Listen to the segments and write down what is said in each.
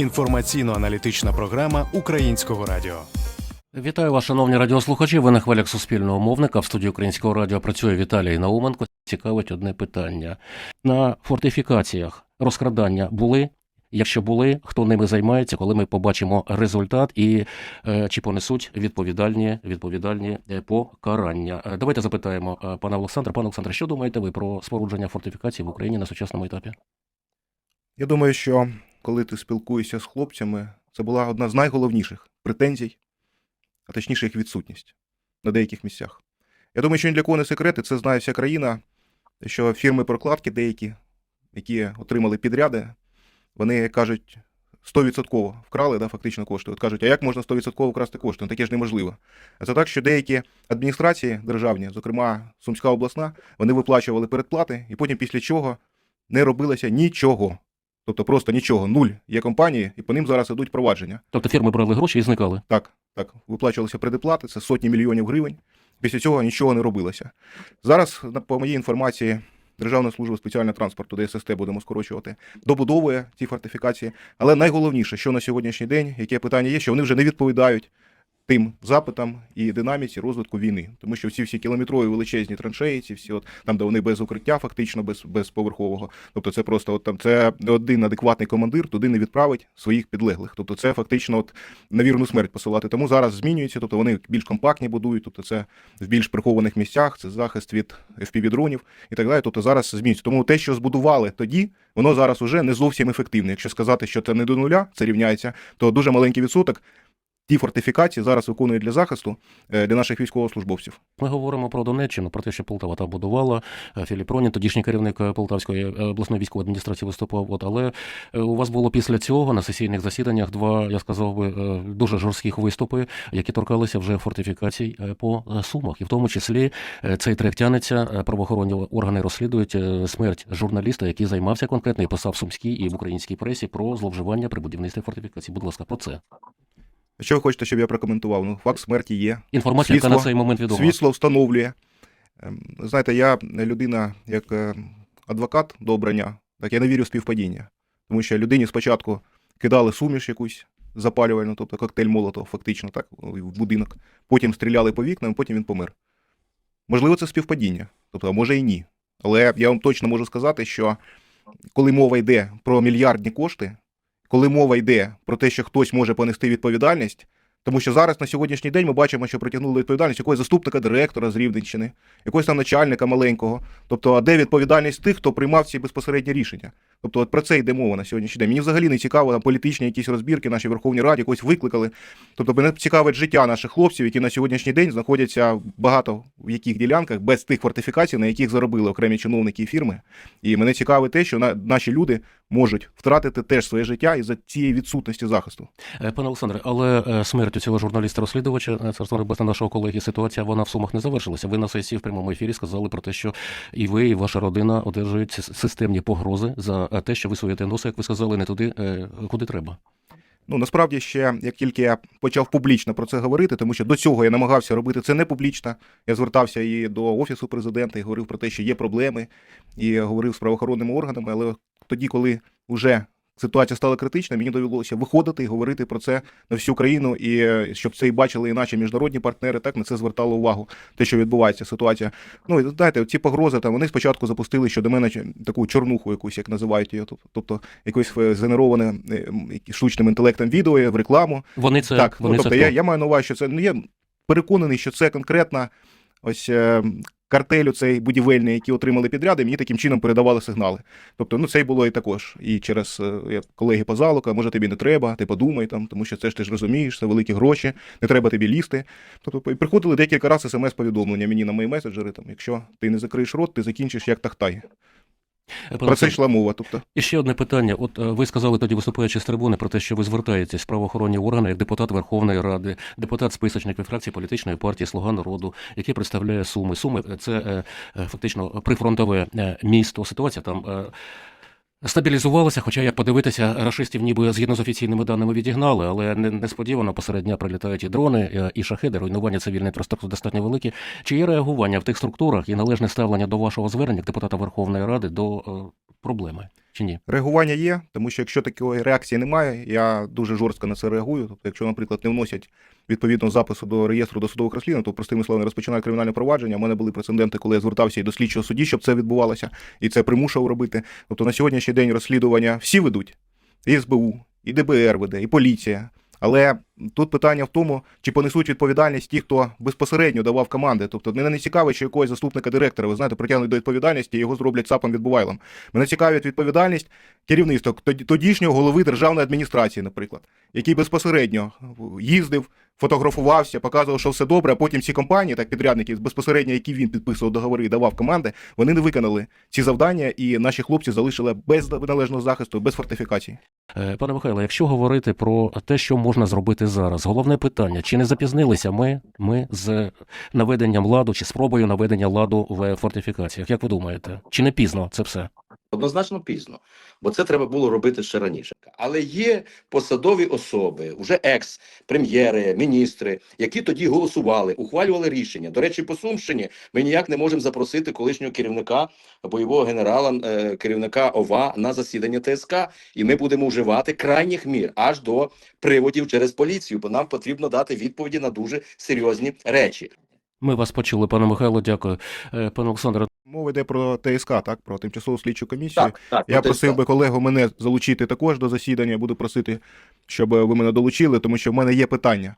Інформаційно-аналітична програма Українського радіо. Вітаю вас, шановні радіослухачі. Ви на хвилях суспільного мовника. В студії українського радіо працює Віталій Науменко. Цікавить одне питання. На фортифікаціях розкрадання були? Якщо були, хто ними займається, коли ми побачимо результат і е, чи понесуть відповідальні відповідальні е, покарання? Е, Давайте запитаємо е, пана Олександра. Пане Олександре, що думаєте ви про спорудження фортифікацій в Україні на сучасному етапі? Я думаю, що коли ти спілкуєшся з хлопцями, це була одна з найголовніших претензій, а точніше їх відсутність на деяких місцях. Я думаю, що ні для кого не секрет, це знає вся країна, що фірми прокладки деякі, які отримали підряди, вони кажуть. 100% вкрали да, фактично кошти. От кажуть, а як можна 100% вкрасти кошти? Ну таке ж неможливо. А це так, що деякі адміністрації державні, зокрема Сумська обласна, вони виплачували передплати, і потім після чого не робилося нічого. Тобто просто нічого, нуль є компанії, і по ним зараз ідуть провадження. Тобто фірми брали гроші і зникали. Так, так, виплачувалися предоплати, це сотні мільйонів гривень. Після цього нічого не робилося. Зараз, по моїй інформації, Державна служба спеціального транспорту, ДССТ будемо скорочувати, добудовує ці фортифікації. Але найголовніше, що на сьогоднішній день, яке питання є, що вони вже не відповідають тим запитам і динаміці розвитку війни. Тому що всі всі кілометрові величезні траншеї, ці всі, от там, де вони без укриття, фактично без, без поверхового. Тобто це просто от там це один адекватний командир туди не відправить своїх підлеглих. Тобто це фактично от на вірну смерть посилати. Тому зараз змінюється, тобто вони більш компактні будують, тобто це в більш прихованих місцях, це захист від FPV-дронів і так далі. Тобто зараз змінюється. Тому те, що збудували тоді, воно зараз уже не зовсім ефективне. Якщо сказати, що це не до нуля, це рівняється, то дуже маленький відсоток. Ті фортифікації зараз виконують для захисту е, для наших військовослужбовців. Ми говоримо про Донеччину, про те, що Полтава там будувала. Е, Філіп Пронін, тодішній керівник е, Полтавської обласної військової адміністрації виступав. От, але у вас було після цього на сесійних засіданнях два, я сказав би, дуже жорстких виступи, які торкалися вже фортифікацій по сумах. І в тому числі цей трек тянеться. Правоохоронні органи розслідують смерть журналіста, який займався конкретно і писав в сумській і в українській пресі про зловживання при будівництві фортифікацій. Будь ласка, про це. Що ви хочете, щоб я прокоментував? Ну, факт смерті є. Інформація, яка на цей момент відома. Світло встановлює. Ем, Знаєте, я людина, як е, адвокат до обрання, так я не вірю в співпадіння. Тому що людині спочатку кидали суміш якусь запалювальну, тобто коктейль Молотов, фактично, так, в будинок. Потім стріляли по вікнам, потім він помер. Можливо, це співпадіння, тобто, а може і ні. Але я вам точно можу сказати, що коли мова йде про мільярдні кошти, коли мова йде про те, що хтось може понести відповідальність, тому що зараз на сьогоднішній день ми бачимо, що притягнули відповідальність якогось заступника директора з Рівненщини, якогось там начальника маленького. Тобто, а де відповідальність тих, хто приймав ці безпосередні рішення? Тобто, от про це йде мова на сьогоднішній день. Мені взагалі не цікаво там політичні якісь розбірки, наші Верховній Раді якось викликали. Тобто, мене цікавить життя наших хлопців, які на сьогоднішній день знаходяться багато в яких ділянках без тих фортифікацій, на яких заробили окремі чиновники і фірми. І мене цікавить те, що на, наші люди можуть втратити теж своє життя із-за цієї відсутності захисту. Е, Пане Олександре, але е, смертю цього журналіста-розслідувача, е, царство небесне нашого колеги, ситуація вона в сумах не завершилася. Ви на сесії в прямому ефірі сказали про те, що і ви, і ваша родина одержують системні погрози за е, те, що ви суєте носа, як ви сказали, не туди, е, куди треба. Ну насправді ще як тільки я почав публічно про це говорити, тому що до цього я намагався робити це не публічно. Я звертався і до офісу президента і говорив про те, що є проблеми, і говорив з правоохоронними органами. Але тоді, коли вже ситуація стала критична, мені довелося виходити і говорити про це на всю країну, і е, щоб це і бачили і наші міжнародні партнери, так на це звертало увагу. Те, що відбувається ситуація. Ну і знаєте, ці погрози там вони спочатку запустили щодо мене таку чорнуху, якусь як називають її, тоб- тобто якось е, згенероване е, штучним інтелектом відео в рекламу. Вони це так, вони ну, це тобто я, я маю на увазі, що це ну я переконаний, що це конкретна ось картелю цей будівельний, які отримали підряди, мені таким чином передавали сигнали. Тобто, ну це й було і також. І через е, колеги по залу, кажуть, може тобі не треба, ти подумай там, тому що це ж ти ж розумієш, це великі гроші, не треба тобі лізти. Тобто приходили декілька разів смс-повідомлення мені на мої меседжери. Там, якщо ти не закриєш рот, ти закінчиш як тахтай. Про це йшла мова. Тобто, І ще одне питання. От е, ви сказали тоді, виступаючи з трибуни, про те, що ви звертаєтесь в правоохоронні органи як депутат Верховної Ради, депутат списочник від фракції політичної партії Слуга народу, який представляє Суми. Суми це е, е, фактично прифронтове місто. Ситуація там. Стабілізувалося, хоча як подивитися, рашистів ніби згідно з офіційними даними відігнали, але несподівано посеред дня прилітають і дрони, е, і шахеди, руйнування цивільної інфраструктури достатньо великі. Чи є реагування в тих структурах і належне ставлення до вашого звернення депутата Верховної Ради до е, проблеми? Чи ні? Реагування є, тому що якщо такої реакції немає, я дуже жорстко на це реагую. Тобто, якщо, наприклад, не вносять відповідного запису до реєстру досудових розслідувань, то простими словами розпочинають кримінальне провадження. У мене були прецеденти, коли я звертався і до слідчого судді, щоб це відбувалося, і це примушував робити. Тобто на сьогоднішній день розслідування всі ведуть: і СБУ, і ДБР веде, і поліція. Але тут питання в тому, чи понесуть відповідальність ті, хто безпосередньо давав команди. Тобто мене не цікавить, що якогось заступника директора, ви знаєте, притягнуть до відповідальності і його зроблять САПом відбувайлом. Мене цікавить відповідальність керівництва тоді- тодішнього голови державної адміністрації, наприклад, який безпосередньо їздив, фотографувався, показував, що все добре, а потім ці компанії, так підрядники, безпосередньо, які він підписував договори і давав команди, вони не виконали ці завдання, і наші хлопці залишили без належного захисту, без фортифікації. Е, Пане Михайло, якщо говорити про те, що можна зробити зараз, головне питання: чи не запізнилися ми, ми з наведенням ладу чи спробою наведення ладу в фортифікаціях? Як ви думаєте? Чи не пізно це все? Однозначно пізно, бо це треба було робити ще раніше. Але є посадові особи, вже екс-прем'єри, міністри, які тоді голосували, ухвалювали рішення. До речі, по Сумщині ми ніяк не можемо запросити колишнього керівника бойового генерала, е, керівника ОВА на засідання ТСК, і ми будемо вживати крайніх мір аж до приводів через поліцію, бо нам потрібно дати відповіді на дуже серйозні речі. Ми вас почули, пане Михайло, дякую. Е, Пане Олександре, Мова йде про ТСК, так, про тимчасову слідчу комісію. Так, так, Я просив би колегу мене залучити також до засідання. Буду просити, щоб ви мене долучили, тому що в мене є питання.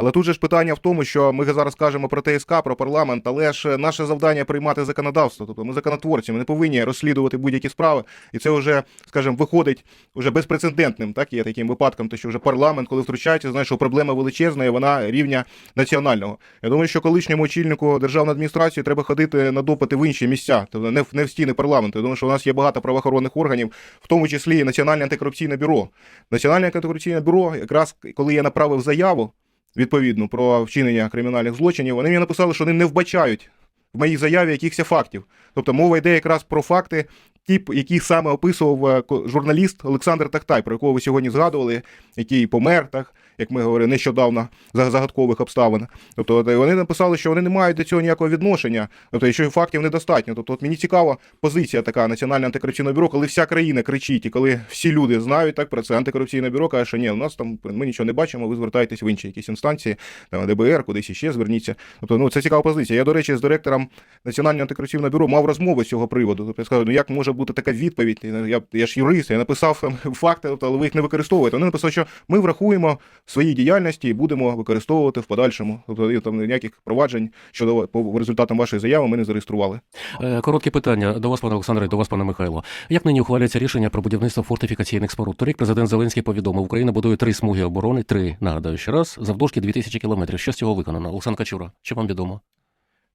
Але тут же ж питання в тому, що ми зараз кажемо про ТСК, про парламент, але ж наше завдання приймати законодавство. Тобто ми законотворці, ми не повинні розслідувати будь-які справи. І це вже, скажімо, виходить вже безпрецедентним. Так є таким випадком, то що вже парламент, коли втручається, знає, що проблема величезна, і вона рівня національного. Я думаю, що колишньому очільнику державної адміністрації треба ходити на допити в інші місця, тобто не в не в стіни парламенту. Я думаю, що у нас є багато правоохоронних органів, в тому числі і Національне антикорупційне бюро. Національне антикорупційне бюро, якраз коли я направив заяву відповідну про вчинення кримінальних злочинів, вони мені написали, що вони не вбачають в моїй заяві якихось фактів. Тобто мова йде якраз про факти, ті, які саме описував е, журналіст Олександр Тахтай, про якого ви сьогодні згадували, який помер, так як ми говорили, нещодавно за загадкових обставин. Тобто вони написали, що вони не мають до цього ніякого відношення, тобто, що фактів недостатньо. Тобто, от мені цікава позиція така Національного антикорупційного бюро, коли вся країна кричить, і коли всі люди знають так про це антикорупційне бюро, каже, що ні, у нас там ми нічого не бачимо, ви звертаєтесь в інші якісь інстанції, там ДБР, кудись іще зверніться. Тобто, ну це цікава позиція. Я, до речі, з директором Національного антикорупційного бюро мав розмови з цього приводу. Тобто я сказав, ну як може бути така відповідь? Я, я ж юрист, я написав факти, тобто, але ви їх не використовуєте. Вони написали, що ми врахуємо свої діяльності будемо використовувати в подальшому. Тобто там ніяких проваджень щодо по результатам вашої заяви ми не зареєстрували. Е, Коротке питання до вас, пане Олександре, до вас, пане Михайло. Як нині ухвалюється рішення про будівництво фортифікаційних споруд? Торік президент Зеленський повідомив, Україна будує три смуги оборони, три, нагадаю ще раз, завдовжки 2000 кілометрів. Що з цього виконано? Олександр Качура, що вам відомо?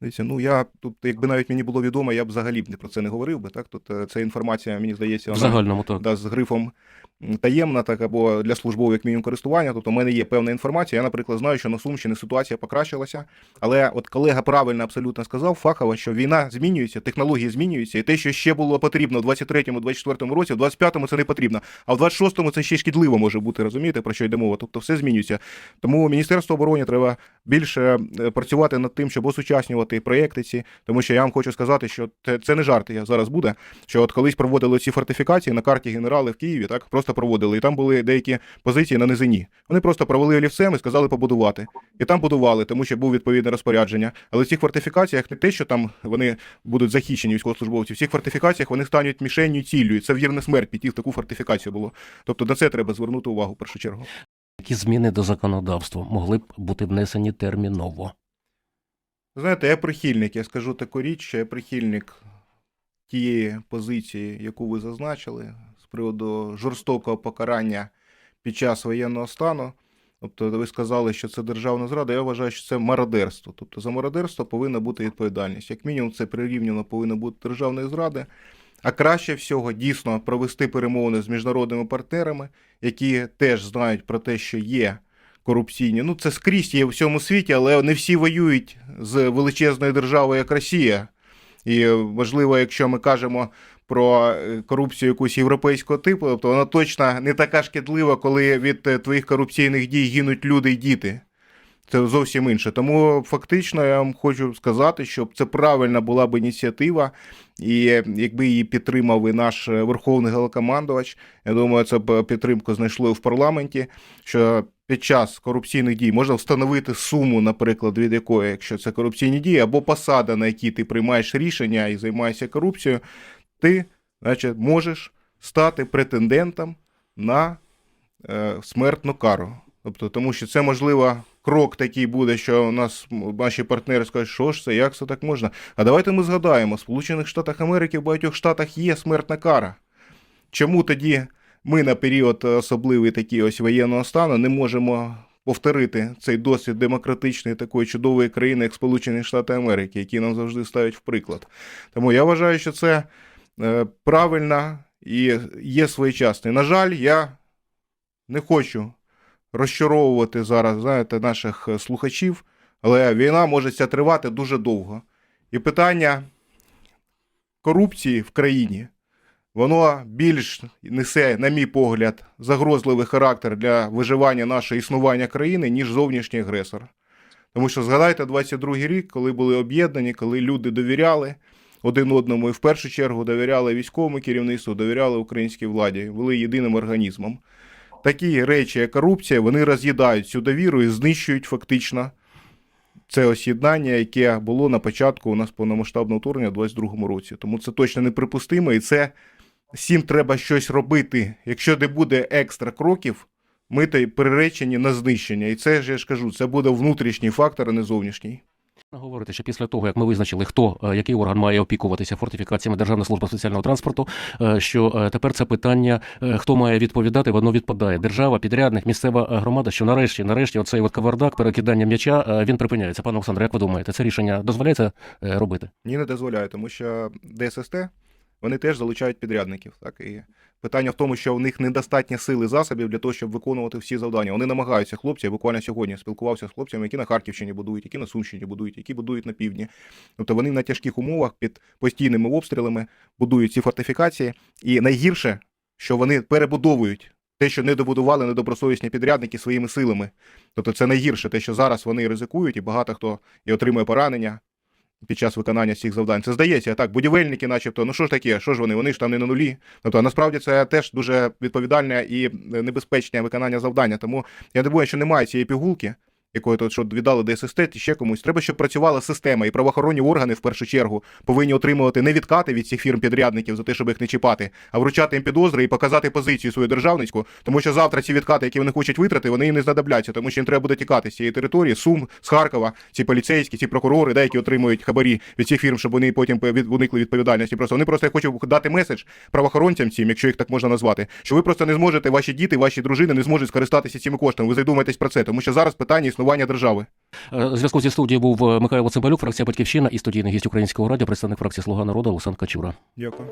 Дивіться, ну я тут, якби навіть мені було відомо, я б взагалі б не про це не говорив би. Так, тут е, ця інформація, мені здається, В загальному так. да, з грифом таємна, так або для службового як мінімум користування. Тобто, в мене є певна інформація. Я, наприклад, знаю, що на Сумщині ситуація покращилася. Але от колега правильно абсолютно сказав, фахово, що війна змінюється, технології змінюються, і те, що ще було потрібно в 23-му, 24-му році, в 25-му це не потрібно. А в 26-му це ще шкідливо може бути, розумієте, про що йде мова? Тобто все змінюється. Тому Міністерству оборони треба більше е, працювати над тим, щоб осучаснювати проєкти ці, тому що я вам хочу сказати, що це, не жарт, я зараз буде. Що от колись проводили ці фортифікації на карті генерали в Києві, так просто проводили, і там були деякі позиції на низині. Вони просто провели олівцем і сказали побудувати. І там будували, тому що був відповідне розпорядження. Але в цих фортифікаціях не те, що там вони будуть захищені військовослужбовці, в цих фортифікаціях вони стануть мішенню ціллю. І це вірна смерть піти в таку фортифікацію було. Тобто на це треба звернути увагу в першу чергу. Які зміни до законодавства могли б бути внесені терміново? Знаєте, я прихильник, я скажу таку річ, що я прихильник тієї позиції, яку ви зазначили, з приводу жорстокого покарання під час воєнного стану. Тобто ви сказали, що це державна зрада, я вважаю, що це мародерство. Тобто за мародерство повинна бути відповідальність. Як мінімум, це прирівняно повинно бути державної зради. А краще всього дійсно провести перемовини з міжнародними партнерами, які теж знають про те, що є корупційні. Ну, це скрізь є у всьому світі, але не всі воюють з величезною державою, як Росія. І е, важливо, якщо ми кажемо про е, корупцію якусь європейського типу, то вона точно не така шкідлива, коли від е, твоїх корупційних дій гинуть люди і діти. Це зовсім інше. Тому фактично я вам хочу сказати, що це правильна була б ініціатива, і якби її підтримав і наш е, верховний головнокомандувач, я думаю, це б підтримку знайшло в парламенті. Що під час корупційних дій можна встановити суму, наприклад, від якої, якщо це корупційні дії, або посада, на якій ти приймаєш рішення і займаєшся корупцією, ти, значить, можеш стати претендентом на е, смертну кару. Тобто, тому що це можливо крок такий буде, що у нас наші партнери скажуть, що ж це, як це так можна. А давайте ми згадаємо, в Сполучених Штатах Америки в багатьох штатах є смертна кара. Чому тоді ми на період особливий такий ось воєнного стану не можемо повторити цей досвід демократичної такої чудової країни, як Сполучені Штати Америки, які нам завжди ставлять в приклад. Тому я вважаю, що це е, правильно і є своєчасно. І, на жаль, я не хочу розчаровувати зараз, знаєте, наших слухачів, але війна може ця тривати дуже довго. І питання корупції в країні, воно більш несе, на мій погляд, загрозливий характер для виживання нашого існування країни, ніж зовнішній агресор. Тому що згадайте 22-й рік, коли були об'єднані, коли люди довіряли один одному і в першу чергу довіряли військовому керівництву, довіряли українській владі, були єдиним організмом. Такі речі, як корупція, вони роз'їдають цю довіру і знищують фактично це ось єднання, яке було на початку у нас повномасштабного вторгнення в 22-му році. Тому це точно неприпустимо, і це всім треба щось робити. Якщо не буде екстра кроків, ми то й приречені на знищення. І це ж я ж кажу, це буде внутрішній фактор, а не зовнішній. Говорити, що після того, як ми визначили, хто е, який орган має опікуватися фортифікаціями Державна служба спеціального транспорту, е, що е, тепер це питання, хто має відповідати, воно відпадає. Держава, підрядник, місцева громада. Що нарешті, нарешті, оцей от кавардак, перекидання м'яча, він припиняється. Пане Олександре, як ви думаєте, це рішення дозволяється робити? Ні, не дозволяю, тому що ДССТ вони теж залучають підрядників. Так і питання в тому, що у них недостатньо сили засобів для того, щоб виконувати всі завдання. Вони намагаються хлопці. Я буквально сьогодні спілкувався з хлопцями, які на Харківщині будують, які на Сумщині будують, які будують на півдні. Тобто вони на тяжких умовах під постійними обстрілами будують ці фортифікації. І найгірше, що вони перебудовують. Те, що не добудували недобросовісні підрядники своїми силами. Тобто це найгірше, те, що зараз вони ризикують, і багато хто і отримує поранення, під час виконання цих завдань. Це здається, так, будівельники, начебто, ну що ж таке, що ж вони, вони ж там не на нулі. Тобто, насправді це теж дуже відповідальне і небезпечне виконання завдання. Тому я думаю, що немає цієї пігулки, якої тут що віддали ДССТ і ще комусь. Треба, щоб працювала система, і правоохоронні органи в першу чергу повинні отримувати не відкати від цих фірм-підрядників за те, щоб їх не чіпати, а вручати їм підозри і показати позицію свою державницьку, тому що завтра ці відкати, які вони хочуть витрати, вони їм не знадобляться, тому що їм треба буде тікати з цієї території, Сум, з Харкова, ці поліцейські, ці прокурори, да, які отримують хабарі від цих фірм, щоб вони потім уникли відповідальності. Просто вони просто я хочу дати меседж правоохоронцям цим, якщо їх так можна назвати, що ви просто не зможете, ваші діти, ваші дружини не зможуть скористатися цими коштами. Ви задумайтесь про це, тому що зараз питання існування держави. Е, зв'язку зі студією був е, Михайло Цимбалюк, фракція Батьківщина і студійний гість українського радіо, представник фракції Слуга народу Олександр Качура. Дякую.